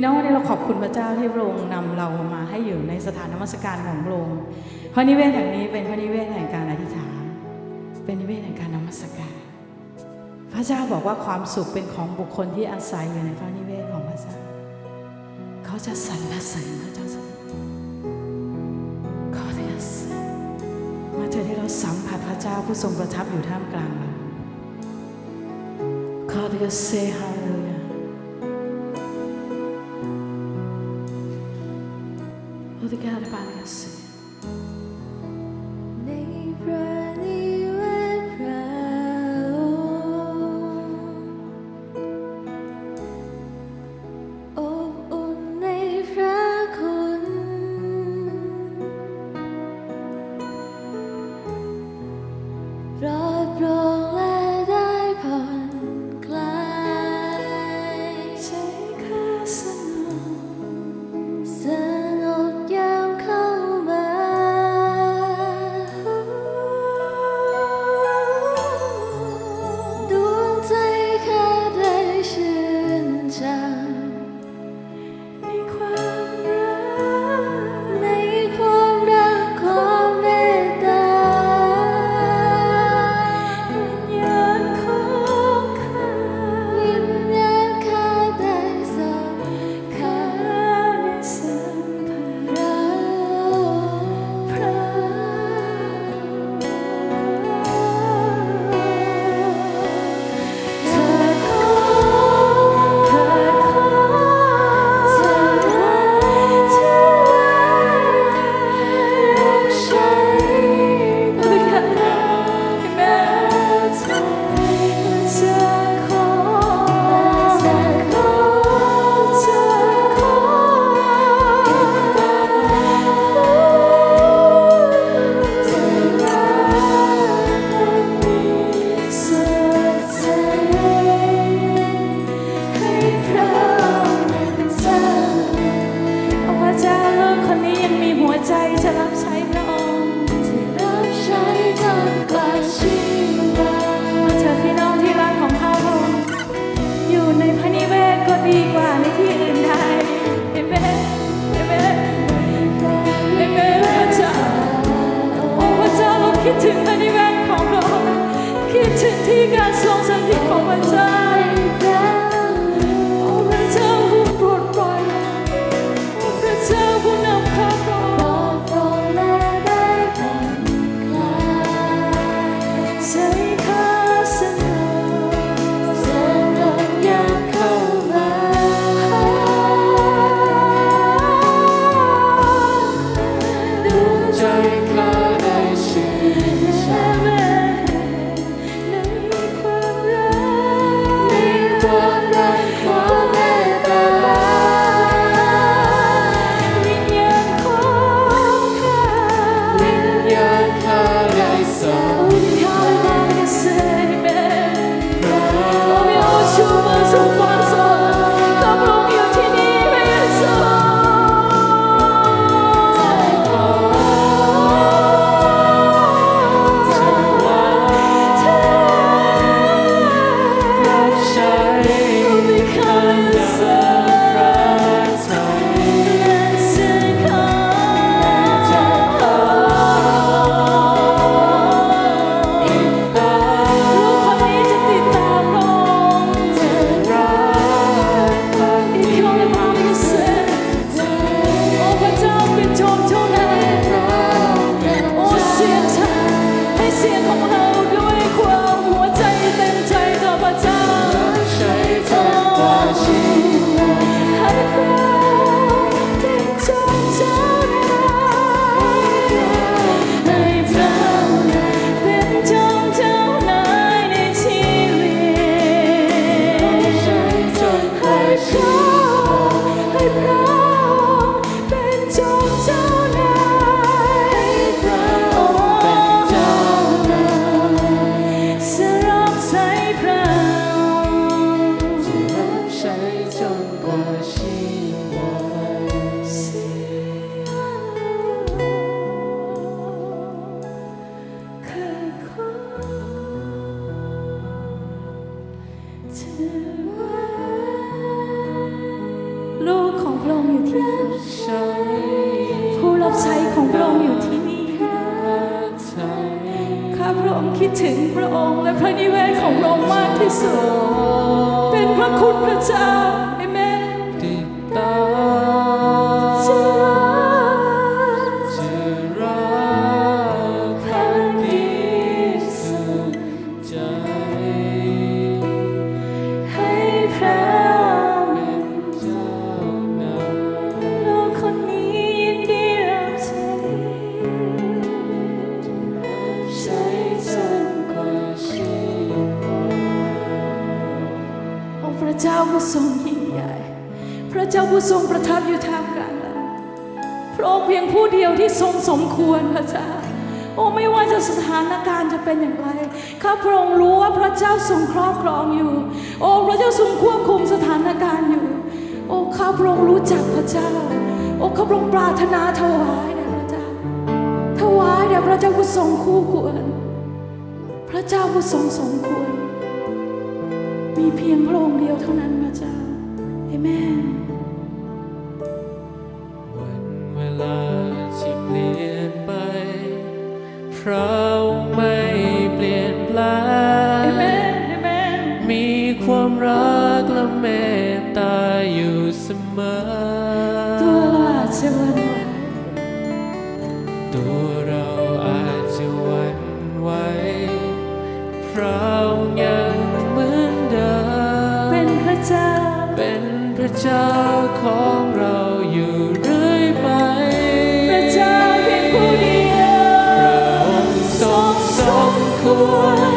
ี่น้องวันนี้เราขอบคุณพระเจ้าที่พระองค์นำเรามาให้อยู่ในสถานนมัสการของพระองค์พระนิเวศแห่งนี้เป็นพระนิเวศแห่งการอธิษฐาน เป็นนิเวศแห่งการนมัสการ พระเจ้าบอกว่าความสุขเป็นของบุคคลที่อาศัยอยู่ในพระนิเวศของพระเจ้า เขาจะสรรเสริญพระเจ้าเขาจะสรรมาเจอที่เราสัมผัสพระเจ้าผู้ทรงประทับอยู่ท่ามกลางเรา God, you say hello the Galapagos. ชัยของพระองค์อยู่ที่นี่ข้าพระองค์คิดถึงพระองค์และพระนิเวศของพระองค์มากที่สุด เป็นพระคุณพระเจ้า ผู้ทรงประทับอยู่ท่ามกลางเราพระองค์เพียงผู้เดียวที่ทรงสมควรพระเจ้าโอ้ไม่ว่าจะสถานการณ์จะเป็นอย่างไรข้าพระองค์รู้ว่าพระเจ้าทรงครอบครองอยู่ โอ้พระเจ้าทรงควบคุมสถานการณ์อยู่ โอ้ข้าพระองค์รู้จักพระเจ้า โอ้ข้าพระองค์ปรารถนาถวายแด่พระเจ้าถวายแด่พระเจ้าผู้ทรงคู่ควร พระเจ้าผู้ทรงสมควร มีเพียงพระองค์เดียวเท่านั้นพระเจ้าเอเมน มาตัวเราจะวันไวตัวเราอาจจะวันไวเรายังเหมือนเดิมเป็นพระเจ้า เป็นพระเจ้าของเราอยู่เรื่อยไป พระเจ้าเพียงผู้เดียวพองค์งคว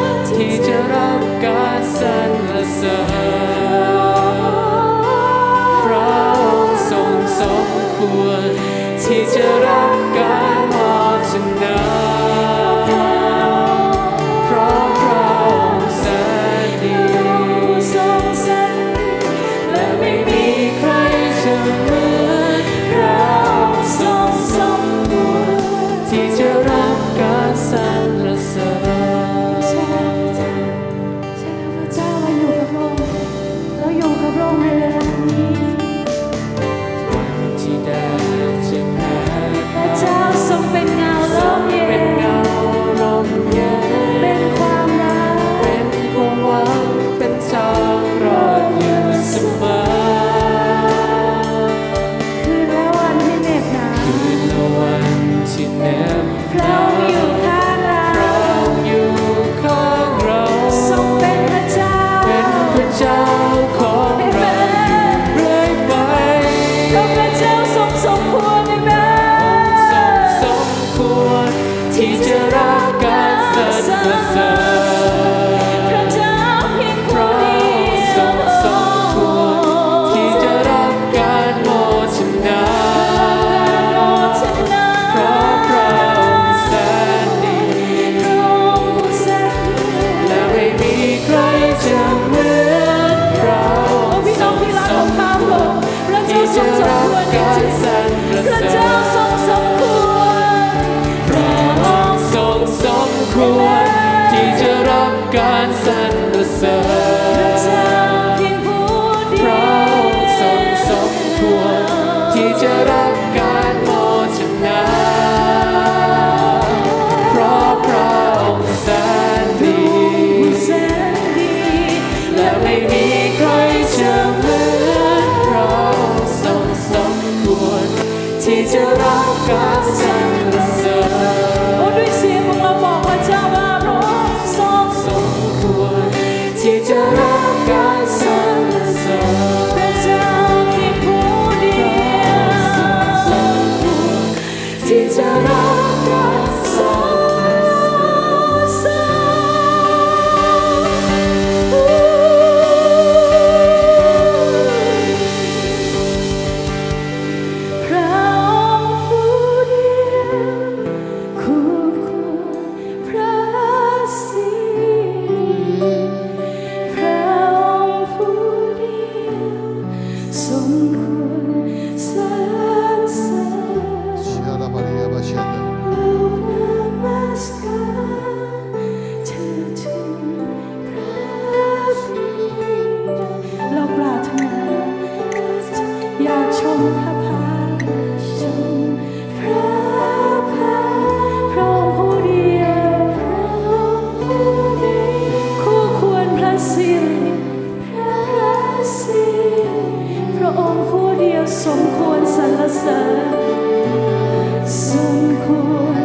苦。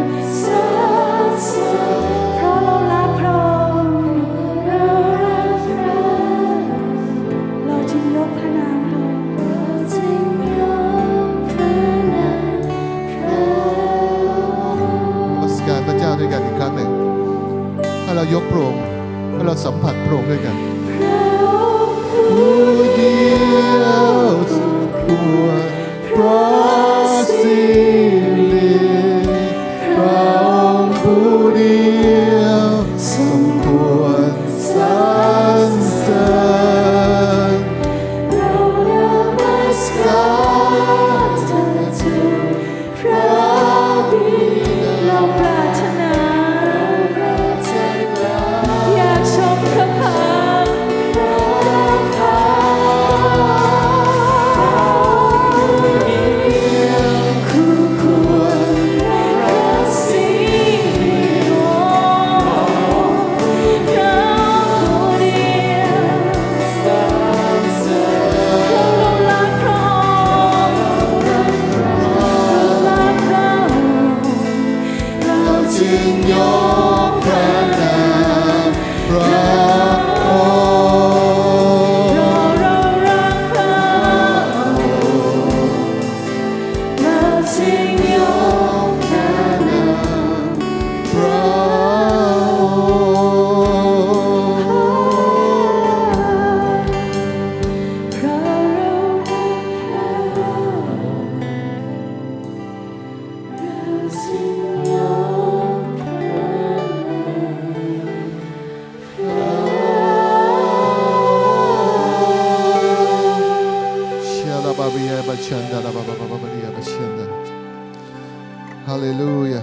ฮาเลลูยา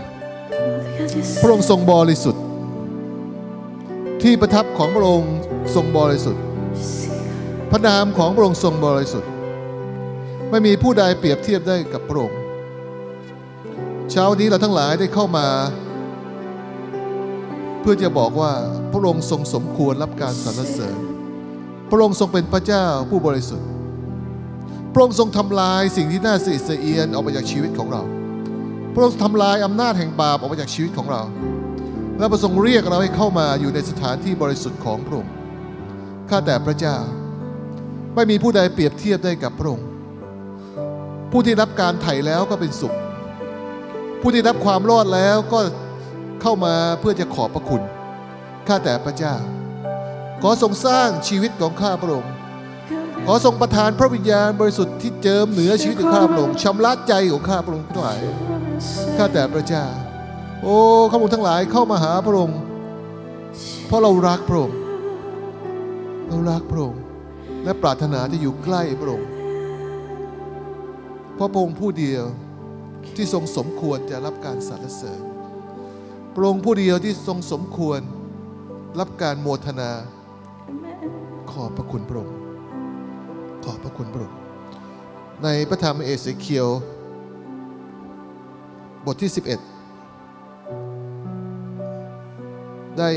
พระองค์ทรงบริสุทธิ์ ที่ประทับของพระองค์ทรงบริสุทธิ์ พระนามของพระองค์ทรงบริสุทธิ์ ไม่มีผู้ใดเปรียบเทียบได้กับพระองค์ ช้านี้เราทั้งหลายได้เข้ามา เพื่อจะบอกว่าพระองค์ทรงสมควรรับการสรรเสริญ พระองค์ทรงเป็นพระเจ้าผู้บริสุทธิ์ พระองค์ทรงทำลายสิ่งที่น่าสะอิดสะเอียนออกไปจากชีวิตของเรา พระองค์ทำลายอำนาจแห่งบาปออกไปจากชีวิตของเรา และประสงค์เรียกเราให้เข้ามาอยู่ในสถานที่บริสุทธิ์ของพระองค์ข้าแต่พระเจ้า ไม่มีผู้ใดเปรียบเทียบได้กับพระองค์ผู้ที่รับการไถ่แล้วก็เป็นสุข ผู้ที่รับความรอดแล้วก็เข้ามาเพื่อจะขอบพระคุณ ข้าแต่พระเจ้า ขอทรงสร้างชีวิตของข้าพระองค์ ขอทรงประทานพระวิญญาณบริสุทธิ์ที่เจิมเหนือชีวิตของข้าพระองค์ชำระใจของข้าพระองค์ทั้งหลาย ข้าแต่พระเจ้า โอ้ข้าพระองค์ทั้งหลายเข้ามาหาพระองค์ เพราะเรารักพระองค์ เรารักพระองค์ และปรารถนาจะอยู่ใกล้พระองค์ เพราะพระองค์ผู้เดียว ที่ทรงสมควรจะรับการสรรเสริญพระองค์ผู้เดียวที่ทรงสมควรรับการโมทนา ขอบพระคุณพระองค์ขอบพระคุณพระองค์ในพระธรรมเอเสเคียว บทที่ 11 ได้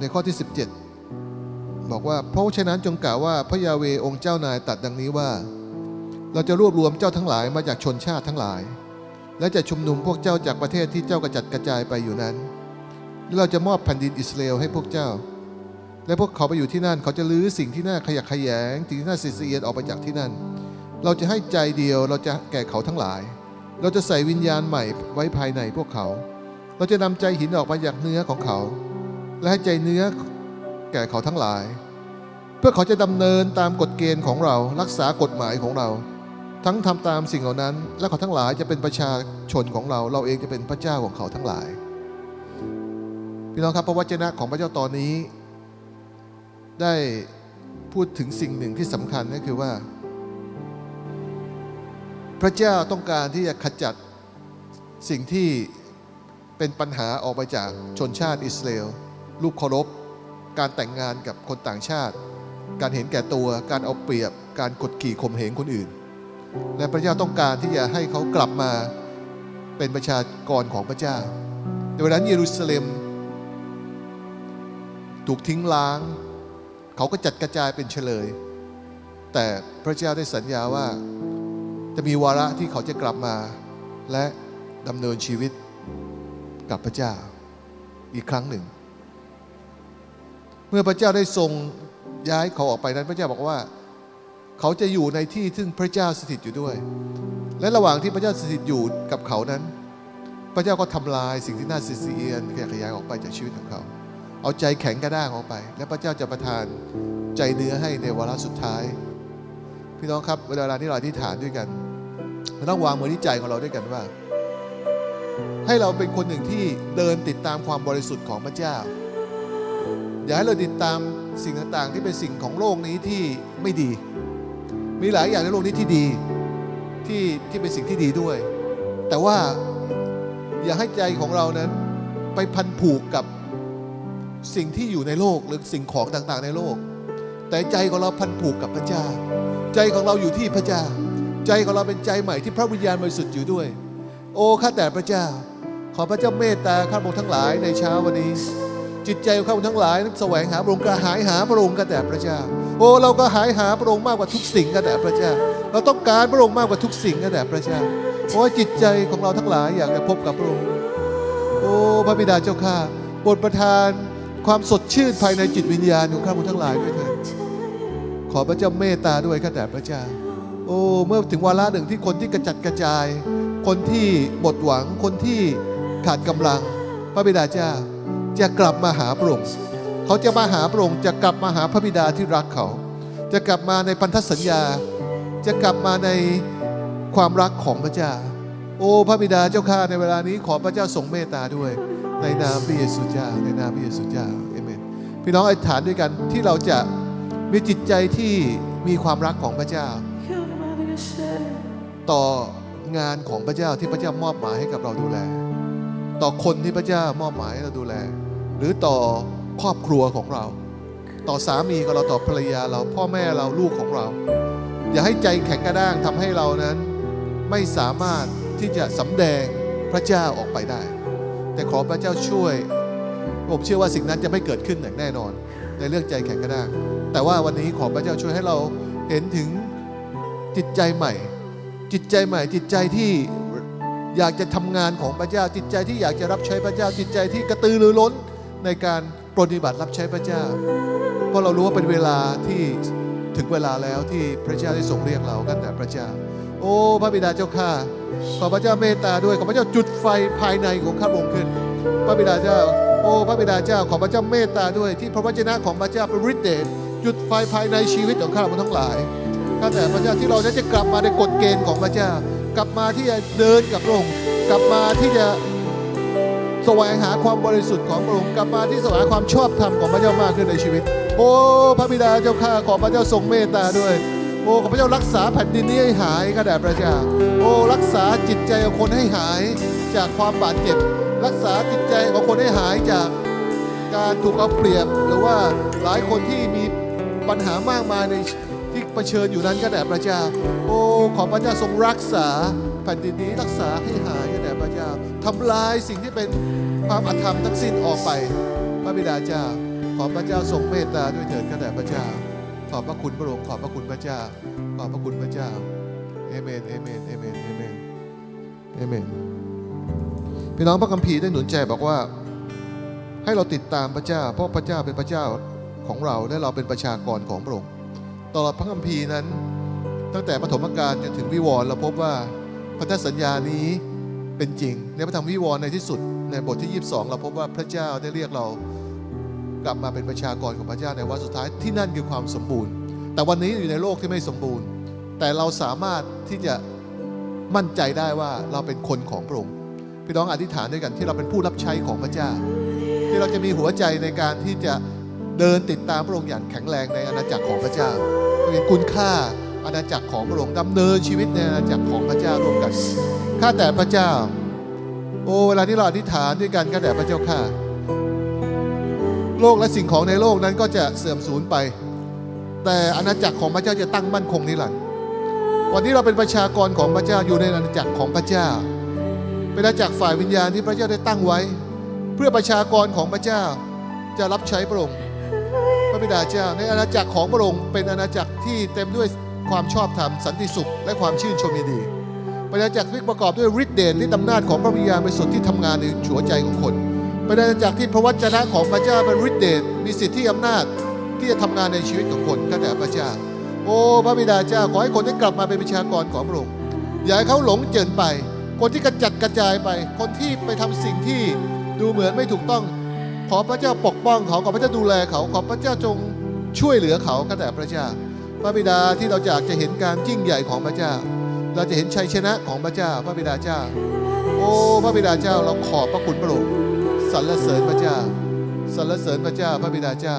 ในข้อที่ 17 บอกว่าเพราะฉะนั้นจงกล่าวว่าพระยาเวองค์เจ้านายตัดดังนี้ว่า เราจะรวบรวมเจ้าทั้งหลายมาจากชนชาติทั้งหลาย และจะชุมนุมพวกเจ้าจากประเทศที่เจ้ากระจัดกระจายไปอยู่นั้น และเราจะมอบแผ่นดินอิสราเอลให้พวกเจ้า และพวกเขาไปอยู่ที่นั่น เขาจะลื้อสิ่งที่น่าขยักขยงสิ่งที่น่าเสียดสียดออกไปจากที่นั่น เราจะให้ใจเดียวเราจะแก่เขาทั้งหลาย เราจะใส่วิญญาณใหม่ไว้ภายในพวกเขา เราจะนำใจหินออกมาจากเนื้อของเขา และให้ใจเนื้อแก่เขาทั้งหลาย เพื่อเขาจะดำเนินตามกฎเกณฑ์ของเรารักษากฎหมายของเรา ทั้งทำตามสิ่งเหล่านั้น และเขาทั้งหลายจะเป็นประชาชนของเรา เราเองจะเป็นพระเจ้าของเขาทั้งหลาย พี่น้องครับพระวจนะของพระเจ้าตอนนี้ ได้พูดถึงสิ่งหนึ่งที่สำคัญก็คือว่า พระเจ้าต้องการที่จะขจัดสิ่งที่เป็นปัญหาออกไปจากชนชาติอิสราเอลลูกเคารพการแต่งงานกับคนต่างชาติ การเห็นแก่ตัว การเอาเปรียบ การกดขี่ข่มเหงคนอื่น และพระเจ้าต้องการที่จะให้เขากลับมาเป็นประชากรของพระเจ้า ในวันนั้นเยรูซาเล็ม ถูกทิ้งล้าง เขาก็จัดกระจายเป็นเฉลย แต่พระเจ้าได้สัญญาว่าจะมีวาระที่เขาจะกลับมา และดำเนินชีวิตกับพระเจ้าอีกครั้งหนึ่ง เมื่อพระเจ้าได้ทรงย้ายเขาออกไปนั้นพระเจ้าบอกว่า เขาจะอยู่ในที่ซึ่งพระเจ้าสถิตอยู่ด้วย และระหว่างที่พระเจ้าสถิตอยู่กับเขานั้น พระเจ้าก็ทำลายสิ่งที่น่าเสียดสียนขยะแขยายออกไปจากชีวิตของเขา เอาใจแข็งกระด้างออกไป และพระเจ้าจะประทานใจเนื้อให้ในวาระสุดท้าย พี่น้องครับเวลาที่เราอธิษฐานด้วยกันเราต้องวางมือที่ใจของเราด้วยกันว่า ให้เราเป็นคนหนึ่งที่เดินติดตามความบริสุทธิ์ของพระเจ้า อย่าให้เราติดตามสิ่งต่างๆ ที่เป็นสิ่งของโลกนี้ที่ไม่ดี มีหลายอย่างในโลกนี้ที่ดีที่ที่เป็นสิ่งที่ดีด้วย แต่ว่าอย่าให้ใจของเรานั้นไปพันผูกกับสิ่งที่อยู่ในโลกหรือสิ่งของต่างๆ ในโลก แต่ใจของเราพันผูกกับพระเจ้า ใจของเราอยู่ที่พระเจ้า ใจของเราเป็นใจใหม่ที่พระวิญญาณบริสุทธิ์อยู่ด้วย โอ้ข้าแต่พระเจ้า ขอพระเจ้าเมตตาข้าพงทั้งหลายในเช้าวันนี้ จิตใจของข้าพทั้งหลายนั้นแสวงหาพระองค์กระหายหาพระองค์ข้าแต่พระเจ้า โอ้เราก็หายหาพระองค์มากกว่าทุกสิ่งข้าแต่พระเจ้า เราต้องการพระองค์มากกว่าทุกสิ่งข้าแต่พระเจ้าโอ้จิตใจของเราทั้งหลายอยากจะพบกับพระองค์โอ้พระบิดาเจ้าข้าโปรดประทานความสดชื่นภายในจิตวิญญาณของข้าพระองค์ทั้งหลายด้วยเถิดขอพระเจ้าเมตตาด้วยข้าแต่พระเจ้า โอ้เมื่อถึงวาระหนึ่งที่คนที่กระจัดกระจาย คนที่หมดหวังคนที่ขาดกำลัง พระบิดาเจ้า จะกลับมาหาพระองค์เขาจะมาหาพระองค์จะกลับมาหาพระบิดาที่รักเขา จะกลับมาในพันธสัญญา จะกลับมาในความรักของพระเจ้า โอ้พระบิดาเจ้าข้าในเวลานี้ขอพระเจ้าทรงเมตตาด้วย ในนามพระเยซูเจ้าในนามพระเยซูเจ้าเอเมนพี่น้องอธิษฐานด้วยกันที่เราจะมีจิตใจที่มีความรักของพระเจ้า ต่องานของพระเจ้าที่พระเจ้ามอบหมายให้กับเราดูแล ต่อคนที่พระเจ้ามอบหมายให้เราดูแล หรือต่อครอบครัวของเรา ต่อสามีของเราต่อภรรยาเราพ่อแม่เราลูกของเรา อย่าให้ใจแข็งกระด้างทำให้เรานั้น ไม่สามารถที่จะสำแดงพระเจ้าออกไปได้ แต่ขอพระเจ้าช่วยผมเชื่อว่าสิ่งนั้นจะไม่เกิดขึ้นอย่างแน่นอน ในเรื่องใจแข็งกระด้างแต่ว่าวันนี้ขอพระเจ้าช่วยให้เราเห็นถึงจิตใจใหม่ จิตใจใหม่จิตใจที่ อยากจะทำงานของพระเจ้าจิตใจที่อยากจะรับใช้พระเจ้าจิตใจที่กระตือรือร้นในการปฏิบัติรับใช้พระเจ้า เพราะเรารู้ว่าเป็นเวลาที่ถึงเวลาแล้วที่พระเจ้าได้ทรงเรียกเรากันแต่พระเจ้า โอ้พระบิดาเจ้าข้าขอพระเจ้าเมตตาด้วยขอพระเจ้าจุดไฟภายในของข้าพระองค์ขึ้น พระบิดาเจ้า โอ้พระบิดาเจ้าขอพระเจ้าเมตตาด้วยที่พระวจนะของพระเจ้าเป็นฤทธิ์เดชจุดไฟภายในชีวิตของข้าพระองค์ทั้งหลายข้าแต่พระเจ้าที่เราจะกลับมาในกฎเกณฑ์ของพระเจ้า กลับมาที่จะเดินกับพระองค์กลับมาที่จะแสวงหาความบริสุทธิ์ของพระองค์กลับมาที่แสวงหาความชอบธรรมของพระเจ้ามากขึ้นในชีวิต โอ้พระบิดาเจ้าข้าขอพระเจ้าทรงเมตตาด้วย โอ้ขอพระเจ้ารักษาแผ่นดินนี้ให้หายข้าแต่พระเจ้าโอ้รักษาจิตใจของคนให้หายจากความบาดเจ็บ รักษาจิตใจของคนให้หายจากการถูกเอาเปรียบ หรือว่าหลายคนที่มีปัญหามากมายใน เผชิญอยู่นั้นก็แต่พระเจ้า โอ้ขอพระเจ้าทรงรักษาแผ่นดินนี้รักษาให้หายก็แต่พระเจ้าทำลายสิ่งที่เป็นความอธรรมทั้งสิ้นออกไป พระบิดาเจ้า ขอพระเจ้าทรงเมตตาด้วยเถิดข้าแต่พระเจ้า ขอบพระคุณพระองค์ขอบพระคุณพระเจ้า ขอบพระคุณพระเจ้าเอเมนเอเมนเอเมนเอเมนเอเมนพี่น้องพระคัมภีร์ได้หนุนใจบอกว่า ให้เราติดตามพระเจ้า เพราะพระเจ้าเป็นพระเจ้าของเราและเราเป็นประชากรของพระองค์ ตลอดพระคัมภีร์นั้น ตั้งแต่ปฐมกาลจนถึงวิวรณ์เราพบว่าพันธสัญญานี้เป็นจริง ในพระธรรมวิวรณ์ในที่สุดในบทที่ 22 เราพบว่าพระเจ้าได้เรียกเรากลับมาเป็นประชากรของพระเจ้าในวันสุดท้ายที่นั่นคือความสมบูรณ์ แต่วันนี้อยู่ในโลกที่ไม่สมบูรณ์ แต่เราสามารถที่จะมั่นใจได้ว่าเราเป็นคนของพระองค์พี่น้องอธิษฐานด้วยกันที่เราเป็นผู้รับใช้ของพระเจ้า ที่เราจะมีหัวใจในการที่จะ เดินติดตามพระองค์อย่างแข็งแรงในอาณาจักรของพระเจ้าเห็นคุณค่าอาณาจักรของพระองค์ดำเนินชีวิตในอาณาจักรของพระเจ้าร่วมกันข้าแต่พระเจ้า โอ้เวลาที่เราอธิษฐานด้วยกันข้าแต่พระเจ้าข้าโลกและสิ่งของในโลกนั้นก็จะเสื่อมสูญไป แต่อาณาจักรของพระเจ้าจะตั้งมั่นคงนิรันดร์วันนี้เราเป็นประชากรของพระเจ้าอยู่ในอาณาจักรของพระเจ้า เป็นอาณาจักรฝ่ายวิญญาณที่พระเจ้าได้ตั้งไว้ เพื่อประชากรของพระเจ้าจะรับใช้พระองค์ บิดาเจ้า ในอาณาจักรของพระองค์เป็นอาณาจักรที่เต็มด้วยความชอบธรรมสันติสุข และความชื่นชมยินดีปราจากรที่ประกอบด้วยฤทธิ์เดชฤทธิ์อำนาจของพระวิญญาณบริสุทธิ์ที่ทำงานในหัวใจของคนปราศจากรที่พระวจนะของพระเจ้าเป็นฤทธิ์เดชมีสิทธิอำนาจที่จะทำงานในชีวิตของคนก็แต่พระเจ้า โอ้พระบิดาเจ้าขอให้คนได้กลับมาเป็นประชากรของพระองค์อย่าให้เขาหลงเจินไป คนที่กระจัดกระจายไป คนที่ไปทำสิ่งที่ดูเหมือนไม่ถูกต้อง ขอพระเจ้าปกป้องเขา ขอพระเจ้าดูแลเขา ขอพระเจ้าจงช่วยเหลือเขาก็แต่พระเจ้า พระบิดาที่เราอยากจะเห็นการยิ่งใหญ่ของพระเจ้า เราจะเห็นชัยชนะของพระเจ้า พระบิดาเจ้า โอ้ พระบิดาเจ้า เราขอบพระคุณพระองค์สรรเสริญพระเจ้าสรรเสริญพระเจ้า พระบิดาเจ้า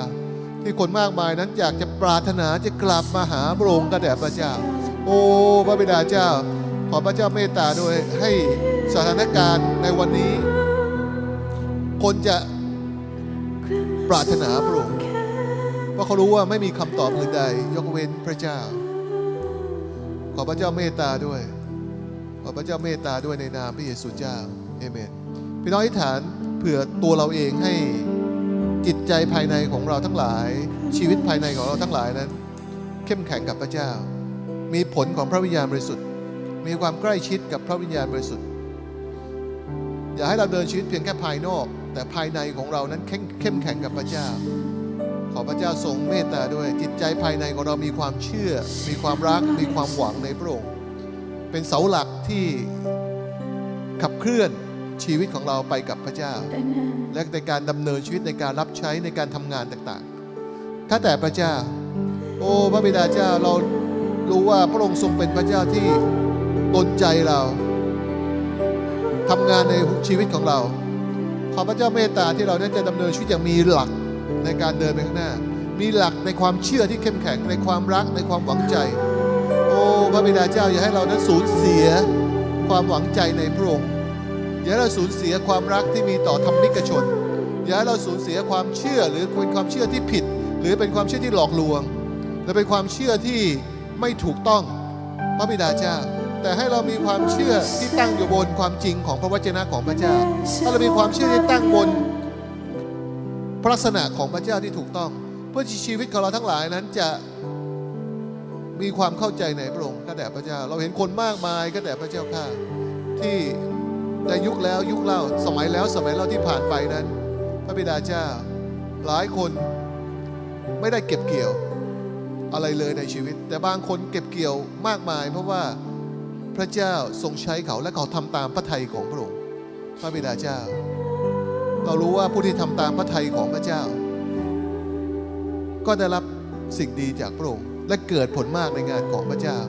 ที่คนมากมายนั้นอยากจะปรารถนาจะกลับมาหาพระองค์ก็แต่พระเจ้า โอ้ พระบิดาเจ้า ขอพระเจ้าเมตตาด้วยให้สถานการณ์ในวันนี้ คนจะ ปรารถนาพระองค์เพราะเขารู้ว่าไม่มีคำตอบอื่นใด ยกเว้นพระเจ้า ขอพระเจ้าเมตตาด้วย ขอพระเจ้าเมตตาด้วยในนามพระเยซูเจ้าเอเมนพี่น้องอธิษฐานเผื่อตัวเราเองให้จิตใจภายในของเราทั้งหลาย ชีวิตภายในของเราทั้งหลายนั้น เข้มแข็งกับพระเจ้า มีผลของพระวิญญาณบริสุทธิ์ มีความใกล้ชิดกับพระวิญญาณบริสุทธิ์ อย่าให้เราเดินชีวิตเพียงแค่ภายนอก แต่ภายในของเรานั้นเข้มเข้มแข็งกับพระเจ้า ขอพระเจ้าทรงเมตตาด้วยจิตใจภายในของเรามีความเชื่อ มีความรัก มีความหวังในพระองค์ เป็นเสาหลักที่ขับเคลื่อนชีวิตของเราไปกับพระเจ้า และในการดำเนินชีวิตในการรับใช้ในการทำงานต่างๆข้าแต่พระเจ้า โอ้พระบิดาเจ้าเรารู้ว่าพระองค์ทรงเป็นพระเจ้าที่ดลใจเราทำงานในชีวิตของเรา ขอพระเจ้าเมตตาที่เรานั้นจะดำเนินชีวิตอย่างมีหลักในการเดินไปข้างหน้า มีหลักในความเชื่อที่เข้มแข็งในความรักในความหวังใจ โอ้พระบิดาเจ้าอย่าให้เรานั้นสูญเสียความหวังใจในพระองค์อย่าให้เราสูญเสียความรักที่มีต่อธรรมิกชน อย่าให้เราสูญเสียความเชื่อหรือเป็นความเชื่อที่ผิด หรือเป็นความเชื่อที่หลอกลวง หรือเป็นความเชื่อที่ไม่ถูกต้องพระบิดาเจ้า แต่ให้เรามีความเชื่อที่ตั้งอยู่บนความจริงของพระวจนะของพระเจ้า ถ้าเรามีความเชื่อที่ตั้งบนพระลักษณะของพระเจ้าที่ถูกต้อง เพื่อชีวิตของเราทั้งหลายนั้นจะมีความเข้าใจในพระองค์ก็แต่พระเจ้า เราเห็นคนมากมายก็แต่พระเจ้าข้าที่ในยุคแล้วยุคเล่าสมัยแล้วสมัยเล่าที่ผ่านไปนั้น พระบิดาเจ้าหลายคนไม่ได้เก็บเกี่ยวอะไรเลยในชีวิต แต่บางคนเก็บเกี่ยวมากมาย เพราะว่า พระเจ้าทรงใช้เขาและเขาทำตามพระทัยของพระองค์พระบิดาเจ้า เรารู้ว่าผู้ที่ทำตามพระทัยของพระเจ้า ก็ได้รับสิ่งดีจากพระองค์และเกิดผลมากในงานของพระเจ้า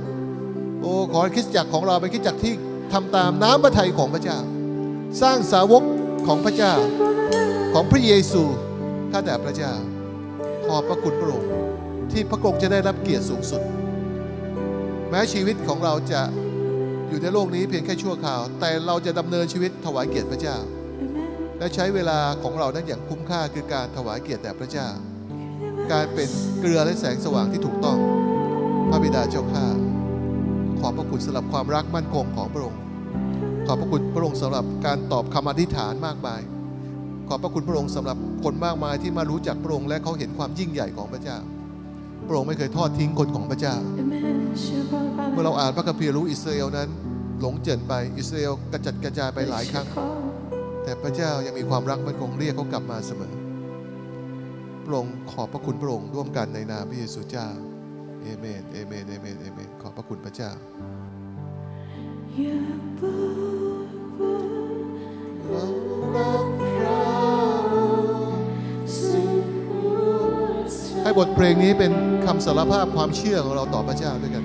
โอ้ขอคริสตจักรของเราเป็นคริสตจักรที่ทำตามน้ำพระทัยของพระเจ้า สร้างสาวกของพระเจ้าของพระเยซูข้าแต่พระเจ้า ขอบพระคุณพระองค์ที่พระองค์จะได้รับเกียรติสูงสุด แม้ชีวิตของเราจะ อยู่ในโลกนี้เพียงแค่ชั่วคราว แต่เราจะดำเนินชีวิตถวายเกียรติพระเจ้า และใช้เวลาของเรานั้นอย่างคุ้มค่าคือการถวายเกียรติแด่พระเจ้า การเป็นเกลือและแสงสว่างที่ถูกต้อง พระบิดาเจ้าข้าขอบพระคุณสำหรับความรักมั่นคงของพระองค์ ขอบพระคุณพระองค์สำหรับการตอบคำอธิษฐานมากมาย ขอบพระคุณพระองค์สำหรับคนมากมายที่มารู้จักพระองค์และเขาเห็นความยิ่งใหญ่ของพระเจ้า พระองค์ไม่เคยทอดทิ้งคนของพระเจ้า เมื่อเราอ่านพระคัมภีร์รู้อิสราเอลนั้น หลงเจินไปอิสราเอลกระจัดกระจายไปหลายครั้ง แต่พระเจ้ายังมีความรักมั่นคงเรียกเขากลับมาเสมอพระองค์ขอบพระคุณพระองค์ร่วมกันในนามพระเยซูเจ้าเอเมนเอเมนเอเมนเอเมนขอบพระคุณพระเจ้าให้บ บทเพลงนี้เป็นคำสารภาพความเชื่อของเราต่อพระเจ้าด้วยกัน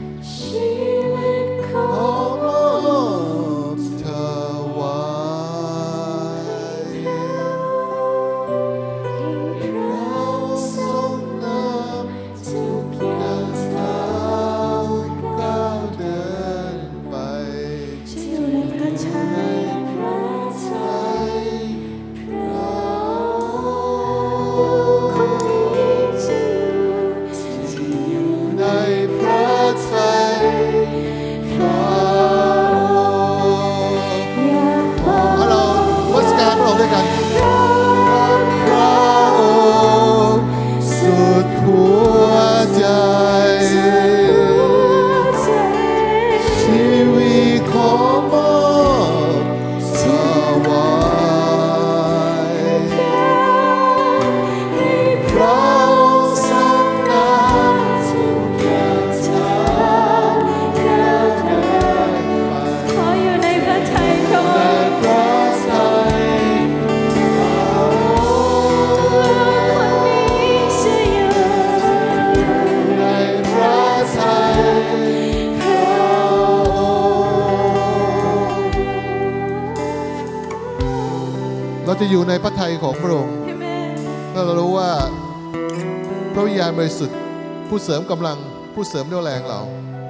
ผู้เสริมกำลังผู้เสริมเรี่ยวแรงเรา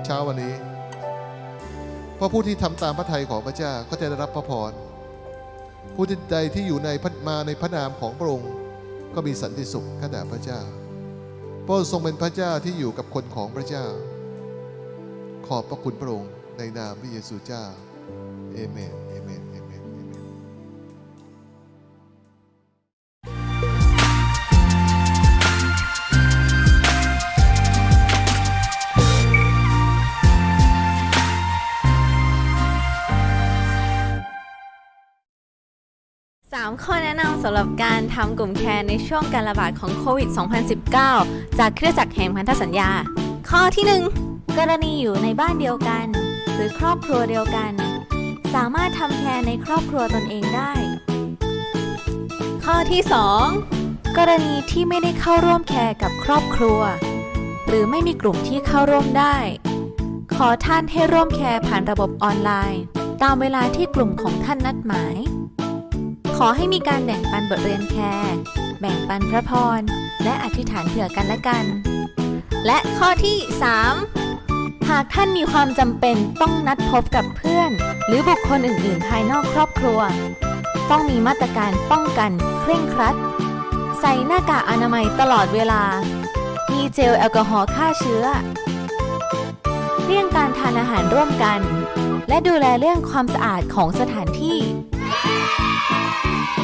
เช้าวันนี้ เพราะผู้ที่ทำตามพระทัยของพระเจ้าก็จะได้รับพระพรผู้ที่ใดที่อยู่ในพมาในพระนามของพระองค์ก็มีสันติสุขขณะพระเจ้าพระองค์ทรงเป็นพระเจ้าที่อยู่กับคนของพระเจ้า ขอบพระคุณพระองค์ในนามพระเยซูเจ้าเอเมน สำหรับการทำกลุ่มแคร์ในช่วงการระบาดของโควิด 2019 จากเครือจักรแห่งพันธสัญญา ข้อที่ 1 กรณีอยู่ในบ้านเดียวกัน หรือครอบครัวเดียวกัน สามารถทำแคร์ในครอบครัวตนเองได้ ข้อที่ 2 กรณีที่ไม่ได้เข้าร่วมแคร์กับครอบครัว หรือไม่มีกลุ่มที่เข้าร่วมได้ ขอท่านให้ร่วมแคร์ผ่านระบบออนไลน์ ตามเวลาที่กลุ่มของท่านนัดหมาย ขอให้มีการแบ่งปันบทเรียนแคร์แบ่งปันพระพร และอธิษฐานเผื่อกันและกัน และข้อที่ 3 หากท่านมีความจำเป็นต้องนัดพบกับเพื่อน หรือบุคคลอื่น ๆ ภายนอกครอบครัว ต้องมีมาตรการป้องกันเคร่งครัด ใส่หน้ากากอนามัยตลอดเวลา มีเจลแอลกอฮอล์ฆ่าเชื้อเลี่ยงการทานอาหารร่วมกัน และดูแลเรื่องความสะอาดของสถานที่ Thank you.